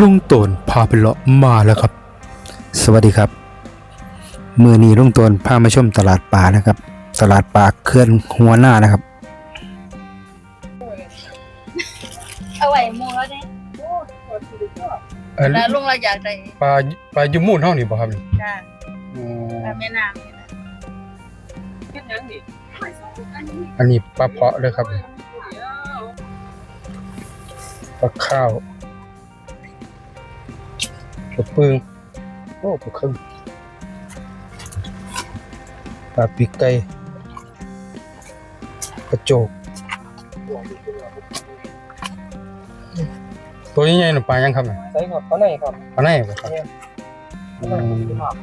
ลุงโตนพาไปเลาะมาแล้วครับ สวัสดีครับ มือนี้ลุงโตนพามาชมตลาดป่านะครับ ตลาดป่าเคลื่อนหัวหน้านะครับ เอาไว้หมูแล้วเนี่ยเอ่อแล้วลุงเราอยากได้ปลาปลายุมูนเท่านี้บ่ครับนี่จ้าอ๋อปลาแม่น้ำนี่นะอันนี้ปลาเพาะเลยครับปลาข้าว ปลาปึงโอ้ปลาครึ่งปลาปีกไก่ปลาโจกตัวใหญ่ๆน่ะปลายังครับน่ะใช่ครับเขาไหนครับปลาไหนบ่ครับอืม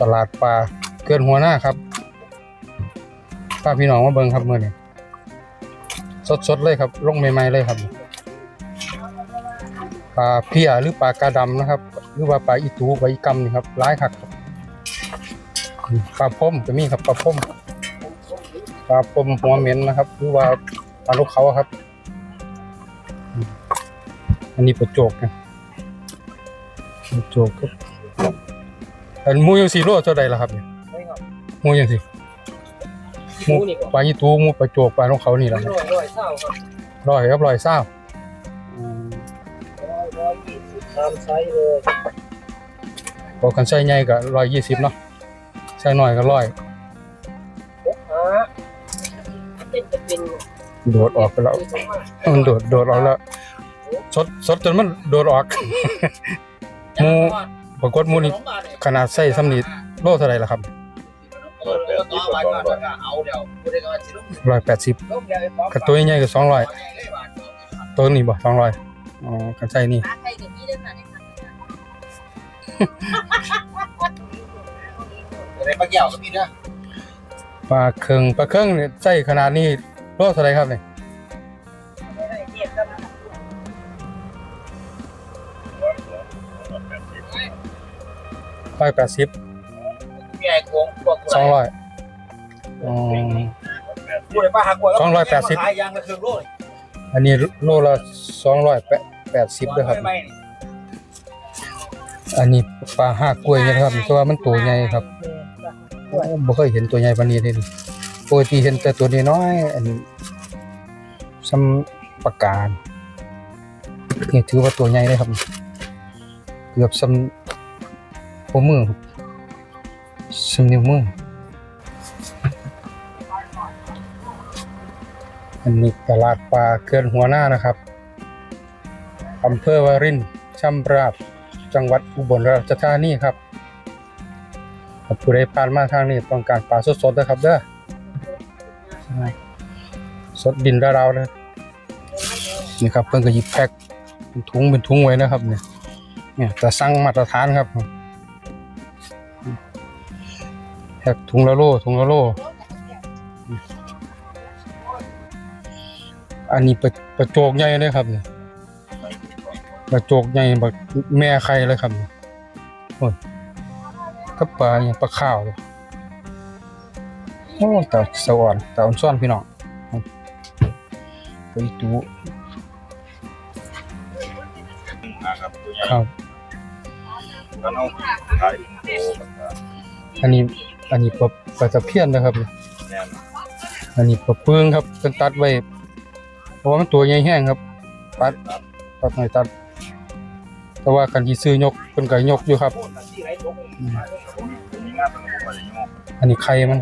ตลาดปลาเกินหัวหน้าครับป้าพี่น้องมาเบิ่งครับมื้อนี้ สดๆเลยครับลงใหม่ๆเลยครับปลาเพียหรือปลากาดำนะครับ หรือว่าปลาอีตูปลาอีกำนี่ครับหลายคักครับปลาพ่มก็มีครับปลาพ่มปลาพ่มหัวเหม็นนะครับ หรือว่าปลาลูกเขาครับ อันนี้ปลาโจกนะปลาโจกครับอันหมูยังสีโลเท่าใดล่ะครับเนี่ยใช่ครับหมูยังสิ หมูหมูนี่ก่อนปลายีตูหมูปลาโจกปลาของเขานี่แหละร้อยร้อยเศร้าครับร้อยครับร้อยเศร้าร้อยร้อยยี่สิบตามไซส์เลยพอกันใส่ใหญ่ก็ร้อยยี่สิบเนาะใส่น้อยก็ร้อยพกหาเป็นจะเป็นโดดออกไปแล้วคือสมมาตรมันโดดโดดออกแล้วสดสดจนมันโดดออกหมูปรากฏหมูนี่ขนาดใส่สำนีโลเท่าไหรล่ะครับ ร้อยแปดสิบกับตัวใหญ่ก็สองร้อยตัวนี้บ่สองร้อยอ๋อกันใส่นี่ปลาไทยกับพี่ด้วยค่ะในครั้งอะไรปลาเกี่ยวก็มีนะปลาเคืองปลาเคืองเนี่ยใส่ขนาดนี้โลเท่าไหรครับเนี่ยเทียบกันนะร้อยแปดสิบ แก่โกงพวกสองร้อยอ๋อพูดเลยป้าหักกว่าสองร้อยแปดสิบ ขายยางละเครื่องโลดอันนี้โลละสองร้อยแปดสิบด้วยครับ ไม่นี่อันนี้ปลาห้ากล้วยเนะครับเพราะว่ามันตัวใหญ่ครับโอ้บ่เคยเห็นตัวใหญ่ปานนี้เลยนี่ปกติเห็นแต่ตัวน้อยๆอันซ้ำปากกานี่นี่ถือว่าตัวใหญ่เลยครับ เกือบซ้ำหัวมือครับ ซ้ำนิ้วมืออันนี้ตลาดปลาเกินหัวหน้านะครับอำเภอวารินช่ำราบ จังหวัดอุบลราชธานีครับผู้ใดผ่านมาทางนี้ต้องการปลาสดๆนะครับเด้อสดดินดาราวนะนี่ครับเพิ่นก็หยิบแพ็คเป็นถุงเป็นถุงไว้นะครับเนี่ยเนี่ยแต่สั่งมาตรฐานครับ แพ็คถุงละโลถุงละโล อันนี้ประประโจกใหญ่เลยครับเนี่ยประโจกใหญ่แบบแม่ไข่เลยครับเนี่ยโอ้ยก็ปลาเนี่ยปลาข้าวโอ้แต่สวรรค์แต่อ่อนซ่อนพี่น้องไปดูครับอันนี้ อันนี้ปลาปลาตะเพียนนะครับเนี่ยอันนี้ปลาเปืองครับเป็นตัดไว้เพราะว่ามันตัวใหญ่แห้งครับตัดตัดหน่อยตัด แต่ว่าคันที่ซื้อยกเพิ่นก็ยกอยู่ครับ อันนี้ไข่มัน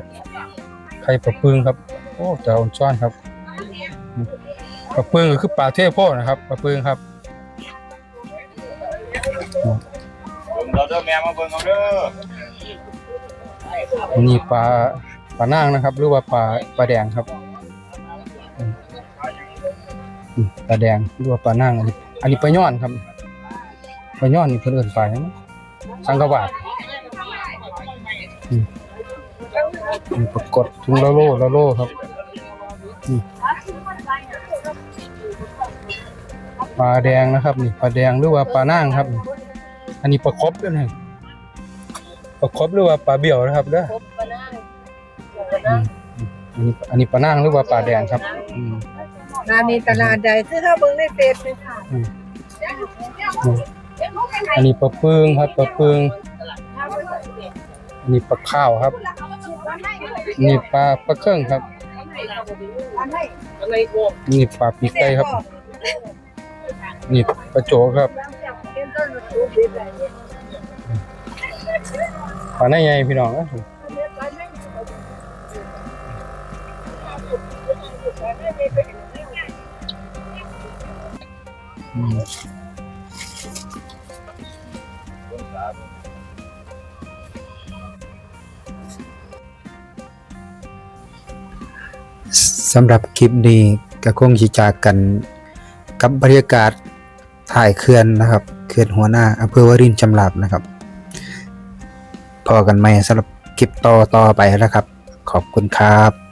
ไข่ปลาปึงครับ โอ้แต่อ่อนช้อนครับปลาปึงก็คือปลาเทพโพนะครับปลาปึงครับเราเด้อแม่มาเบิ่งเอาเด้ออั นนี้ปลาปลานางนะครับ หรือว่าปลาปลาแดงครับปลาแดงหรือว่าปลานางอันนี้อันนี้ปลาย้อนครับปลาย้อนนี่เพิ่นเอิ้นปลาสังกะบาทอืมอืมปรากฏถุงละโลละโลครับปลาแดงนะครับนี่ปลาแดงหรือว่าปลานางครับ อันนี้ปลาครบด้วยนะ ปลาครบหรือว่าปลาเบี่ยวนะครับเด้อครบปลาหน้าปลาหน้าอันนี้อันนี้ปลานางหรือว่าปลาแดงครับอืมร้านนี้ตลาดใดซื้อถ้าเบิ่งในเฟซเลยค่ะอืมอันนี้ปลาปึงครับปลาปึงอันนี้ปลาข้าวครับอันนี้ปลาปลาเครื่องครับอะไรโกงอันนี่ปลาปีกไก่ครับนี่ปลาโจครับ ปลานใหญ่พี่น้องนะสำหรับคลิปนี้ก็คงสิจากกันกับบรรยากาศถ่ายเขื่อนนะครับ เขื่อนหัวหน้าอำเภอวารินชำราบนะครับ พอกันไหมสำหรับคลิปต่อต่อไปนะครับ ขอบคุณครับ